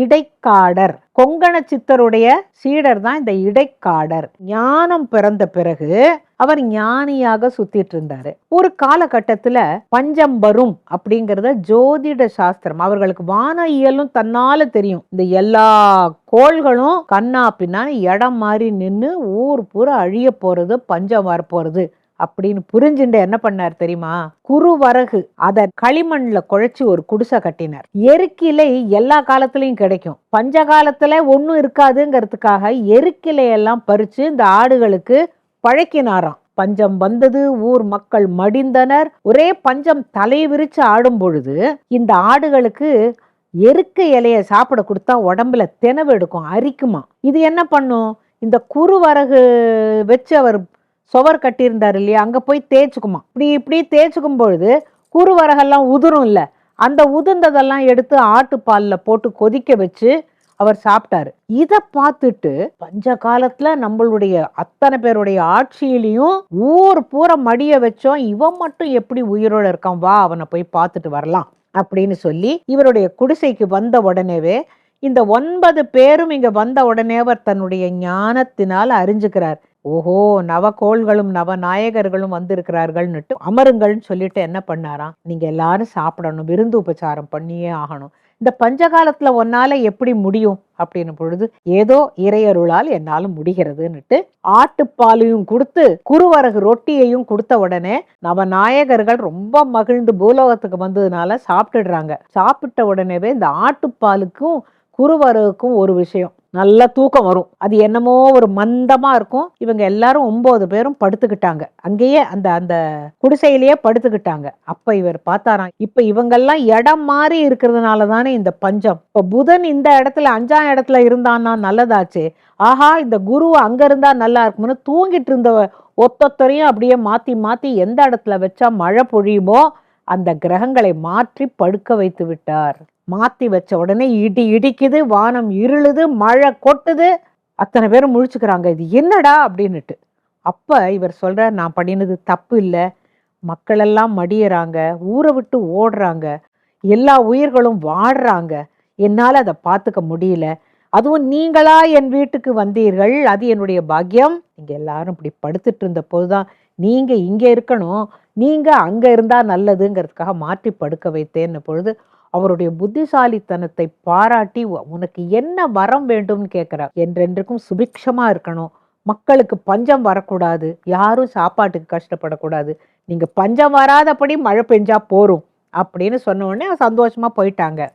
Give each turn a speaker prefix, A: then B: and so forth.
A: இடைக்காடர். கொங்கண சித்தருடைய சீடர் தான் இந்த இடைக்காடர். ஞானம் பிறந்த பிறகு அவர் ஞானியாக சுத்திட்டு இருந்தாரு. ஒரு காலகட்டத்துல பஞ்சம் வரும் அப்படிங்கறத ஜோதிட சாஸ்திரம் அவர்களுக்கு வான இயலும் தன்னால தெரியும். இந்த எல்லா கோள்களும் கண்ணா பின்னா இடம் மாறி நின்னு ஊர் பூரா அழிய போறது பஞ்சம் வரப்போறது. அப்படின்னு புரிஞ்சுண்டு என்ன பண்ணார் தெரியுமா? குறுவரகு அதை களிமண்ல குழைச்சு ஒரு குடிசை கட்டினார். எருக்கிலை எல்லா காலத்துலயும் கிடைக்கும். பஞ்ச காலத்துல ஒண்ணும் இருக்காதுங்கிறதுக்காக எருக்கிலையெல்லாம் பறிச்சு இந்த ஆடுகளுக்கு பழக்கினாராம். பஞ்சம் வந்தது ஊர் மக்கள் மடிந்தனர். ஒரே பஞ்சம் தலை விரிச்சு ஆடும் பொழுது இந்த ஆடுகளுக்கு எருக்க இலைய சாப்பிட கொடுத்தா உடம்புல தினவு எடுக்கும் அரிக்குமா இது என்ன பண்ணும்? இந்த குறுவரகு வச்சு அவர் சுவர் கட்டியிருந்தார் இல்லையா? அங்கே போய் தேய்ச்சிக்குமா. இப்படி இப்படி தேய்ச்சிக்கும் பொழுது குறுவரகெல்லாம் உதிரும் இல்லை. அந்த உதிர்ந்ததெல்லாம் எடுத்து ஆட்டுப்பாலில் போட்டு கொதிக்க வச்சு அவர் சாப்பிட்டாரு. இதை பார்த்துட்டு பஞ்ச காலத்துல நம்மளுடைய அத்தனை பேருடைய ஆட்சியிலையும் ஊர் பூரா மடிய வச்சோம். இவன் மட்டும் எப்படி உயிரோட இருக்கான்? வா அவனை போய் பார்த்துட்டு வரலாம் அப்படின்னு சொல்லி இவருடைய குடிசைக்கு வந்த உடனேவே இந்த ஒன்பது பேரும் இங்க வந்த உடனே அவர் தன்னுடைய ஞானத்தினால் அறிஞ்சுக்கிறார். ஓஹோ நவகோள்களும் நவநாயகர்களும் வந்திருக்கிறார்கள்னுட்டு அமருங்கள்னு சொல்லிட்டு என்ன பண்ணாராம்? நீங்க எல்லாரும் சாப்பிடணும் விருந்து உபச்சாரம் பண்ணியே ஆகணும். இந்த பஞ்சகாலத்துல ஒன்னால எப்படி முடியும்? அப்படின்னு பொழுது ஏதோ இறையருளால் என்னால் முடிகிறதுன்னுட்டு ஆட்டுப்பாலையும் கொடுத்து குருவரகு ரொட்டியையும் கொடுத்த உடனே நவநாயகர்கள் ரொம்ப மகிழ்ந்து பூலோகத்துக்கு வந்ததுனால சாப்பிட்டுடுறாங்க. சாப்பிட்ட உடனேவே இந்த ஆட்டுப்பாலுக்கும் குருவரகுக்கும் ஒரு விஷயம். நல்ல தூக்கம் வரும். அது என்னமோ ஒரு மந்தமாக இருக்கும். இவங்க எல்லாரும் ஒம்பது பேரும் படுத்துக்கிட்டாங்க. அங்கேயே அந்த அந்த குடிசையிலேயே படுத்துக்கிட்டாங்க. அப்போ இவர் பார்த்தாராம் இப்போ இவங்கெல்லாம் இடம் மாறி இருக்கிறதுனால தானே இந்த பஞ்சம். இப்போ புதன் இந்த இடத்துல அஞ்சாம் இடத்துல இருந்தான்னா நல்லதாச்சு. ஆஹா இந்த குரு அங்கே இருந்தால் நல்லா இருக்கும்னு தூங்கிட்டு இருந்த ஒத்தொத்தரையும் அப்படியே மாற்றி மாற்றி எந்த இடத்துல வச்சா மழை பொழியுமோ அந்த கிரகங்களை மாற்றி படுக்க வைத்து விட்டார். மாற்றி வச்ச உடனே இடி இடிக்குது வானம் இருளுது மழை கொட்டுது. அத்தனை பேரும் முழிச்சுக்கிறாங்க இது என்னடா அப்படின்னுட்டு. அப்போ இவர் சொல்கிற நான் பண்ணினது தப்பு இல்லை. மக்களெல்லாம் மடியறாங்க ஊரை விட்டு ஓடுறாங்க எல்லா உயிர்களும் வாடுறாங்க. என்னால் அதை பார்த்துக்க முடியல. அதுவும் நீங்களா என் வீட்டுக்கு வந்தீர்கள் அது என்னுடைய பாக்கியம். நீங்கள் எல்லாரும் இப்படி படுத்துட்டு இருந்த போது தான் நீங்கள் இங்கே இருக்கணும் நீங்கள் அங்கே இருந்தால் நல்லதுங்கிறதுக்காக மாற்றி படுக்க வைத்தேன்னு பொழுது அவருடைய புத்திசாலித்தனத்தை பாராட்டி "உ- உனக்கு என்ன வரம் வேண்டும்னு கேட்கிறார். என்றென்றைக்கும் சுபிக்ஷமா இருக்கணும். மக்களுக்கு பஞ்சம் வரக்கூடாது. யாரும் சாப்பாட்டுக்கு கஷ்டப்படக்கூடாது. நீங்க பஞ்சம் வராதபடி மழை பெஞ்சா போரும். அப்படின்னு சொன்ன உடனே சந்தோஷமா போயிட்டாங்க.